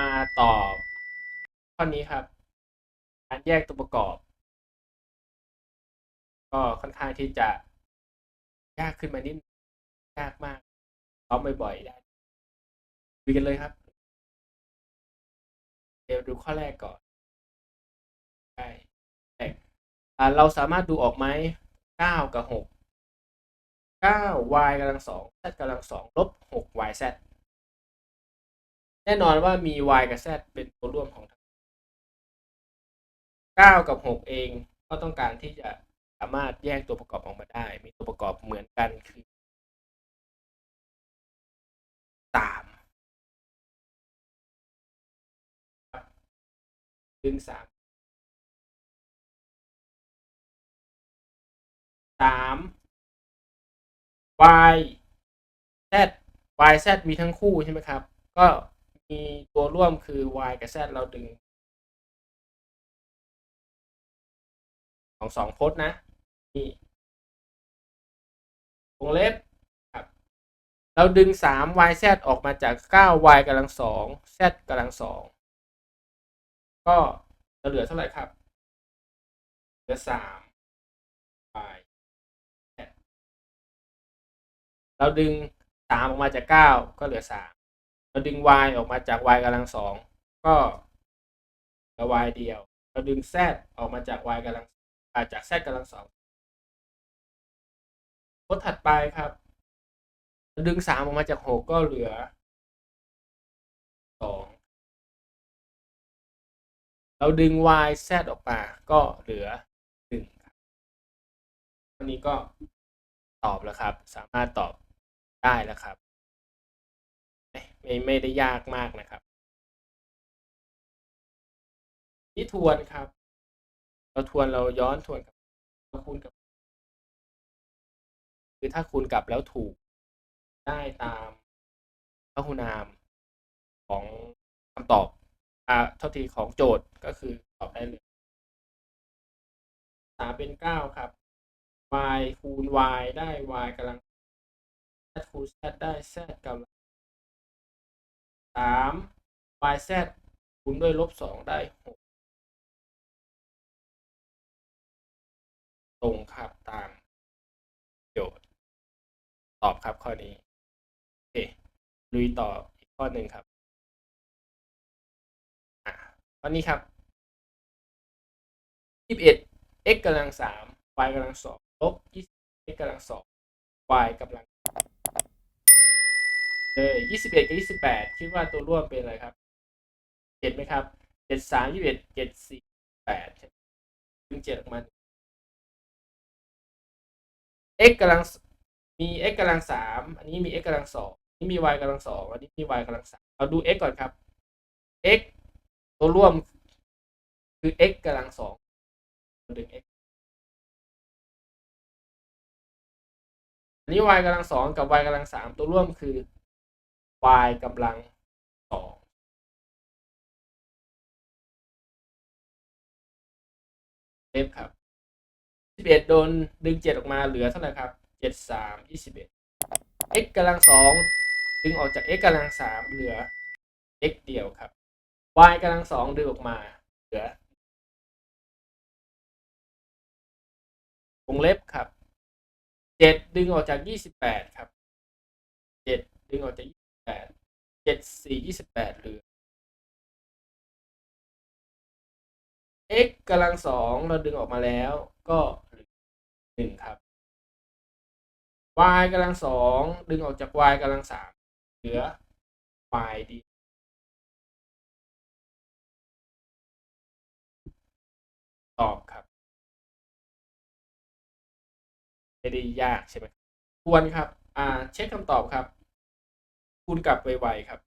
าตอบข้อนี้ครับการแยกตัวประกอบ ก็ค่อนข้างที่จะยากขึ้นมานิดยากมากซ้อมบ่อยๆได้คุยกันเลยครับ เดี๋ยวดูข้อแรกก่อนใช่แรกอ่าเราสามารถดูออกไหมเก้ากับหกเก้า y กำลังสอง z กำลังสองลบหก y z แน่นอนว่ามี y กับ z เป็นตัวร่วมของทั้งเก้ากับหกเองก็ต้องการที่จะสามารถแยกตัวประกอบออกมาได้ มีตัวประกอบเหมือนกันคือสามดึงสามสาม y z y z มีทั้งคู่ใช่ไหมครับ ก็ ตัวร่วมคือ y กับ z เราดึง ของสองพจน์นะนี่วงเล็บครับ เราดึงสาม y z ออกมาจากเก้า y กำลังสอง z กำลังสอง ก็จะเหลือเท่าไหร่ครับ เหลือสาม y เราดึงสามออกมาจากเก้าก็เหลือสาม เราดึง y ออกมาจาก y กำลังสองก็เหลือ y เดียว เราดึง z ออกมาจาก y กำลังอาจาก z กำลังสองพจน์ถัดไปครับ เราดึงสามออกมาจากหกก็เหลือสองเราดึง y z ออกมาก็เหลือหนึ่งครับวันนี้ก็ตอบแล้วครับ สามารถตอบได้แล้วครับ ไม่ไม่ได้ยากมากนะครับที่ทวนครับ เราทวนเราย้อนทวนกับเราคูณกับ คือถ้าคูณกับแล้วถูกได้ตามพหุนามของคำตอบอ่าเท่าทีของโจทย์ก็คือตอบได้เลยสามเป็นเก้าครับ y คูณ y ได้ y กำลัง z คูณ z ได้ z กำลัง สาม y z คูณด้วยลบสองได้หกตรงครับตามโจทย์ตอบครับข้อนี้โอเคลุยต่ออีกข้อหนึ่งครับอะข้อนี้ครับยี่สิบเอ็ด x กำลังสาม y กำลังสองลบยี่สิบ x กำลังสอง y กำลัง เลยยี่สิบเอ็ดกับยี่สิบแปดคิดว่าตัวร่วมเป็นอะไรครับเจ็ดไหมครับเจ็ดสามยี่สิบเอ็ดเจ็ดสี่แปดถึงเจ็ดออกมา x กำลังมี x กำลังสามอันนี้มี x กำลังสองนี่มี y กำลังสองอันนี้มี y กำลังสามเราดู x ก่อนครับ x ตัวร่วมคือ x กำลังสองดึง x อันนี้ y กำลังสองกับ y กำลังสามตัวร่วมคือ y กำลังสองเอฟครับสิบเอ็ดโดนดึงเจ็ดออกมาเหลือเท่าไหร่ครับเจ็ดสามยี่สิบเอ็ด x กำลังสองดึงออกจาก x กำลังสามเหลือ x เดียวครับ y กำลังสองดึงออกมาเหลือวงเล็บครับเจ็ดดึงออกจากยี่สิบแปดครับเจ็ดดึงออกจาก แปดเจ็ดสี่ยี่สิบแปดเหลือ x กำลังสองเราดึงออกมาแล้วก็หลือหนึ่งครับ y กำลังสองดึงออกจาก y กำลังสามเหลือ y ดีตอบครับไม่ได้ยากใช่ไหมควรครับ อ่า เช็คคำตอบครับ คูณกลับไวๆครับ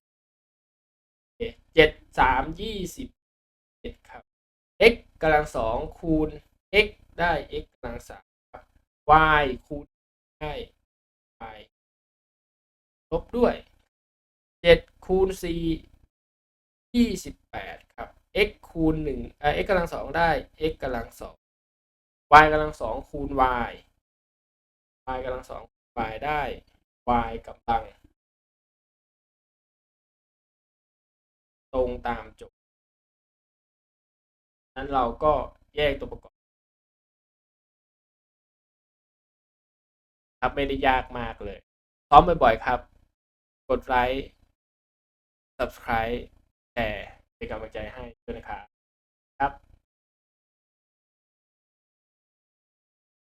เจ็ดสามยี่สิบเอ็ดครับ x กำลังสองคูณ x ได้ x กำลังสามครับ y คูณได้ y ลบด้วยเจ็ดคูณสี่ยี่สิบแปดครับ x คูณหนึ่งเอ่อ x กำลังสองได้ x กำลังสอง y กำลังสองคูณ y y กำลังสอง y ได้ y กำลัง ตรงตามโจทย์นั้นเราก็แยกตัวประกอบครับไม่ได้ยากมากเลยซ้อมบ่อยๆครับ กดไลค์ subscribe แชร์เป็นกำลังใจให้ด้วยนะครับครับ